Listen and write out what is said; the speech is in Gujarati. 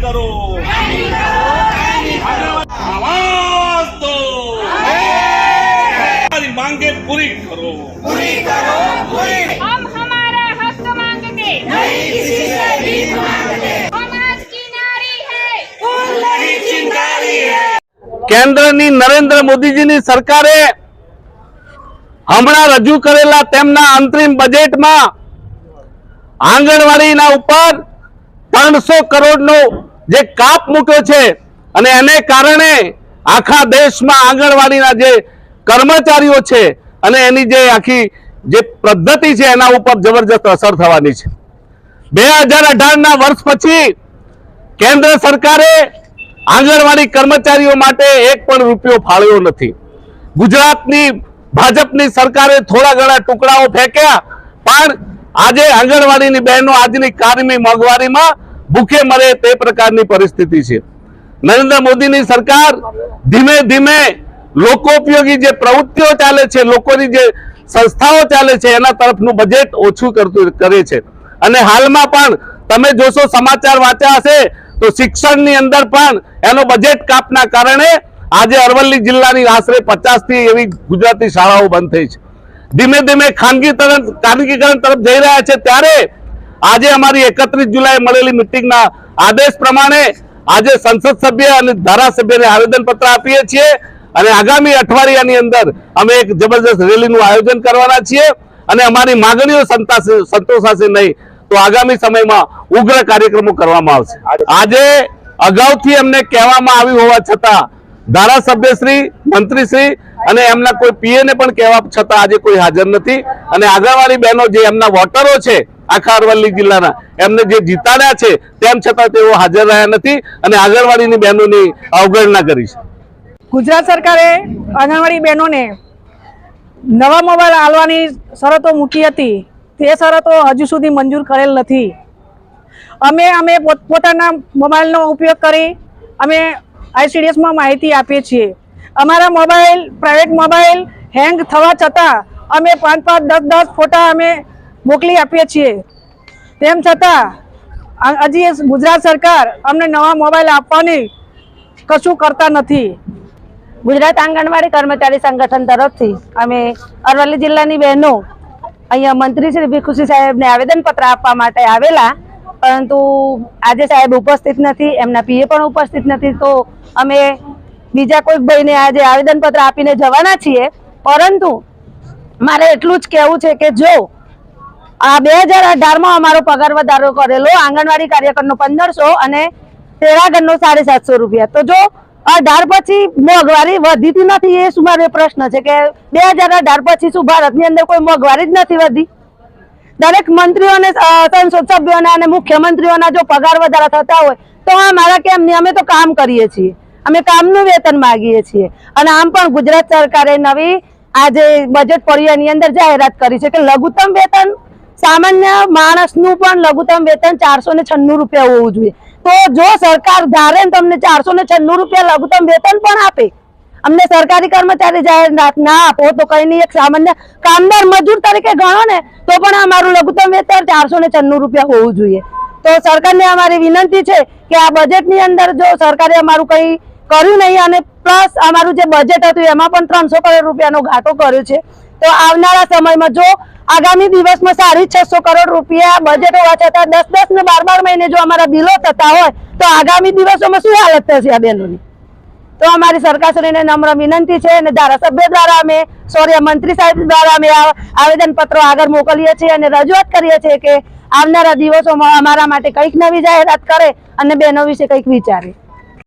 નહીં કરો માંગે પૂરી કરો. પૂરી કરો કેન્દ્રની નરેન્દ્ર મોદીજીની સરકારે હમણાં રજૂ કરેલા તેમના અંતરિમ બજેટમાં આંગણવાડીના ઉપર ત્રણસો કરોડનો જે કાપ મૂક્યો છે અને એને કારણે આખા દેશમાં આંગણવાડીના જે કર્મચારીઓ છે અને એની જે આખી જે પદ્ધતિ છે એના ઉપર જબરજસ્ત અસર થવાની છે. બે હજાર અઢારના વર્ષ પછી કેન્દ્ર સરકારે આંગણવાડી કર્મચારીઓ માટે એક પણ રૂપિયો ફાળવ્યો નથી. ગુજરાતની, ભાજપની સરકારે થોડા ઘણા ટુકડાઓ ફેંક્યા, પણ આજે આંગણવાડીની બહેનો આજની કારમી મોંઘવારીમાં ભૂખે મરે તે પ્રકારની પરિસ્થિતિ છે. નરેન્દ્ર મોદીની સરકાર ધીમે ધીમે લોકોપયોગી જે પ્રવૃત્તિઓ ચાલે છે, લોકોની જે સંસ્થાઓ ચાલે છે, એના તરફનું બજેટ ઓછું કરતું કરે છે. અને હાલમાં પણ તમે જોશો સમાચાર વાંચ્યા હશે, તો શિક્ષણની અંદર પણ એનો બજેટ કાપના કારણે આજે અરવલ્લી જિલ્લાની આશરે પચાસથી એવી ગુજરાતી શાળાઓ બંધ થઈ છે. ધીમે ધીમે ખાનગી તરફ ખાનગીકરણ તરફ જઈ રહ્યા છે, ત્યારે આજે અમારી એકત્રીસ જુલાઈ મળેલી મિટિંગના આદેશ પ્રમાણે આજે સંસદ સભ્ય અને ધારાસભ્યને આવેદન પત્ર આપીએ છીએ અને આગામી અઠવાડિયાની અંદર અમે એક જબરજસ્ત રેલીનું આયોજન કરવાના છીએ અને અમારી માગણીઓ સંતોષાશે નહીં તો આગામી સમયમાં ઉગ્ર કાર્યક્રમો કરવામાં આવશે. આજે અગાઉથી એમને કહેવામાં આવ્યું હોવા છતાં ધારાસભ્યશ્રી, મંત્રીશ્રી અને એમના કોઈ પીએને પણ કહેવા છતાં આજે કોઈ હાજર નથી. અને આગળવાળી બહેનો જે એમના વોટરો છે આખા અરવલ્લી જિલ્લાના. એમને જે જીતાડ્યા છે, તેમ છતાં તેઓ હાજર રહ્યા નથી અને આગળવાડીની બહેનોની અવગણના કરી છે. ગુજરાત સરકારે આંગણવાડી બહેનોને નવા મોબાઈલ આલવાની શરતો મૂકી હતી. તે શરતો હજુ સુધી મંજૂર કરેલ નથી. અમે અમે પોતપોતાના મોબાઈલનો ઉપયોગ કરી અમે આઈસીડીએસમાં માહિતી આપીએ છીએ. અમારા મોબાઈલ, પ્રાઇવેટ મોબાઈલ હેંગ થવા છતાં અમે પાંચ પાંચ, દસ દસ ફોટા અમે મોકલી આપીએ છીએ. તેમ છતાં હજી ગુજરાત સરકાર અમને નવા મોબાઈલ આપવાની કશું કરતા નથી. ગુજરાત આંગણવાડી કર્મચારી સંગઠન તરફથી અમે અરવલ્લી જિલ્લાની બહેનો અહીંયા મંત્રી શ્રી ભીખુસિંહ સાહેબને આવેદનપત્ર આપવા માટે આવેલા, પરંતુ આજે સાહેબ ઉપસ્થિત નથી, એમના પીએ પણ ઉપસ્થિત નથી, તો અમે બીજા કોઈક ભાઈને આજે આવેદનપત્ર આપીને જવાના છીએ. પરંતુ મારે એટલું જ કહેવું છે કે જો આ બે હજાર અઢારમાં અમારો પગાર વધારો કરેલો. આંગણવાડી કાર્યકરનો પંદરસો અને તેરાગરનો સાડી સાતસો રૂપિયા. તો જો અઢાર પછી મોંઘવારી વધી નથી એ શું મારો પ્રશ્ન છે કે બે હજાર અઢાર પછી શું ભારતની અંદર કોઈ મોંઘવારી જ નથી વધી? દરેક મંત્રીઓને સંસદ સભ્યોના અને મુખ્યમંત્રીઓના જો પગાર વધારા થતા હોય, તો અમારા કેમ નહીં? અમે તો કામ કરીએ છીએ. અમે કામનું વેતન માગીએ છીએ. અને આમ પણ ગુજરાત સરકારે નવી આજે બજેટ પડ્યું એની અંદર જાહેરાત કરી છે કે લઘુત્તમ વેતન સામાન્ય માણસનું પણ લઘુત્તમ વેતન ચારસો ને છન્નું રૂપિયા હોવું જોઈએ. તો જો સરકાર ધારે તમને ચારસો ને છન્નું રૂપિયા લઘુત્તમ વેતન પણ આપે, અમને સરકારી કર્મચારી જાહેરાત ના આપો, તો કઈ નહીં, એક સામાન્ય કામદાર મજૂર તરીકે ગણો ને, તો પણ અમારું લઘુત્તમ વેતન ચારસો ને છન્નું રૂપિયા હોવું જોઈએ. તો સરકારને અમારી વિનંતી છે કે આ બજેટની અંદર જો સરકારે અમારું કંઈ કર્યું નહીં, અને પ્લસ અમારું જે બજેટ હતું, એમાં પણ ત્રણસો કરોડ રૂપિયાનો ઘાટો કર્યો છે. તો આવનારા સમયમાં જો આગામી દિવસમાં સાડી છસો કરોડ રૂપિયા બજેટ હોવા છતાં દસ દસ ને બાર બાર મહિને જો અમારા બિલો થતા હોય, તો આગામી દિવસોમાં શું હાલત થશે આ બહેનોની તો અમારી સરકારશ્રીને નમ્ર વિનંતી છે અને ધારાસભ્ય દ્વારા અમે સોરી મંત્રી સાહેબ દ્વારા અમે આવેદનપત્રો આવેદન પત્રો આગળ મોકલીએ છીએ અને રજૂઆત કરીએ છીએ કે આવનારા દિવસોમાં અમારા માટે કંઈક નવી જાહેરાત કરે અને બહેનો વિશે કંઈક વિચારે.